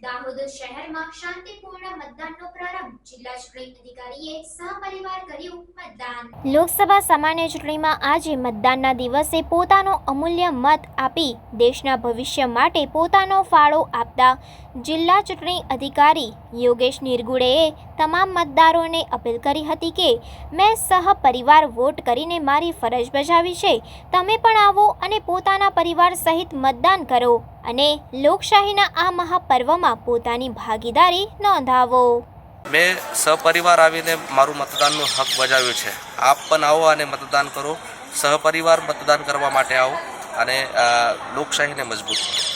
દાહોદ શહેરમાં શાંતિપૂર્ણ મતદાનનો પ્રારંભ જિલ્લા ચૂંટણી અધિકારીએ સહપરિવાર કર્યું મતદાન. લોકસભા સામાન્ય ચૂંટણીમાં આજે મતદાનના દિવસે પોતાનો અમૂલ્ય મત આપી દેશના ભવિષ્ય માટે પોતાનો ફાળો આપતા જિલ્લા ચૂંટણી અધિકારી યોગેશ નિર્ગુડેએ તમામ મતદારોને અપીલ કરી હતી કે, મેં સહપરિવાર વોટ કરીને મારી ફરજ બજાવી છે. તમે પણ આવો અને પોતાના પરિવાર સહિત મતદાન કરો. અને લોકશાહીના આ મહાપર્વમાં પોતાની ભાગીદારી નોંધાવો. મેં સહપરિવાર આવીને મારું મતદાનનું હક બજાવ્યું છે. આપ પણ આવો અને મતદાન કરો. સહપરિવાર મતદાન કરવા માટે આવો અને લોકશાહીને મજબૂત કરો.